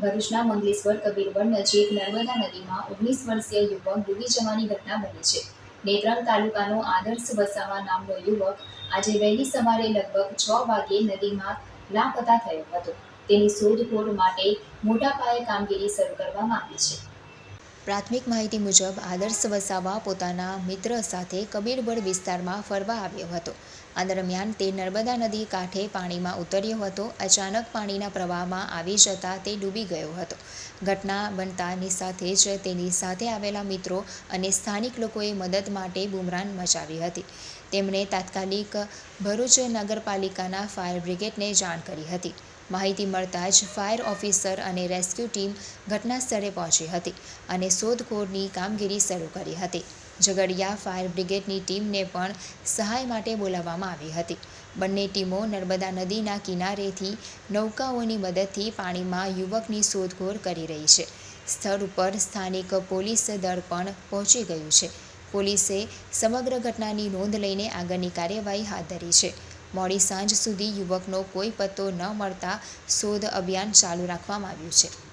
ભરૂચના મંગલેશ્વર કબીરવડ નજીક નર્મદા નદીમાં ઓગણીસ વર્ષીય યુવક ડૂબી જવાની ઘટના બની છે. નેત્રંગ તાલુકાનો આદર્શ વસાવા નામનો યુવક આજે વહેલી સવારે લગભગ છ વાગ્યે નદીમાં લાપતા થયો હતો. તેની શોધખોળ માટે મોટા પાયે કામગીરી શરૂ કરવામાં આવી છે. પ્રાથમિક માહિતી મુજબ આદર્શ વસાવા પોતાના મિત્ર સાથે કબીરબડ વિસ્તારમાં ફરવા આવ્યો હતો. આ દરમિયાન તે નર્મદા નદી કાંઠે પાણીમાં ઉતર્યો હતો. અચાનક પાણીના પ્રવાહમાં આવી જતાં તે ડૂબી ગયો હતો. ઘટના બનતાની સાથે જ તેની સાથે આવેલા મિત્રો અને સ્થાનિક લોકોએ મદદ માટે બુમરાન મચાવી હતી. તેમણે તાત્કાલિક ભરૂચ નગરપાલિકાના ફાયર બ્રિગેડને જાણ કરી હતી. માહિતી મળતા જ ફાયર ઓફિસર અને રેસ્ક્યુ ટીમ ઘટના સ્થળે પહોંચી હતી અને શોધખોળની કામગીરી શરૂ કરી હતી. ઝઘડિયા ફાયર બ્રિગેડની ટીમને પણ સહાય માટે બોલાવવામાં આવી હતી. બંને ટીમો નર્મદા નદીના કિનારેથી નૌકાઓની મદદથી પાણીમાં યુવકની શોધખોળ કરી રહી છે. સ્થળ ઉપર સ્થાનિક પોલીસ દળ પણ પહોંચી ગયું છે. પોલીસે સમગ્ર ઘટનાની નોંધ લઈને આગળની કાર્યવાહી હાથ ધરી છે. મોડી સાંજ સુધી યુવકનો કોઈ પત્તો ન મળતા શોધ અભિયાન ચાલુ રાખવામાં આવ્યું છે.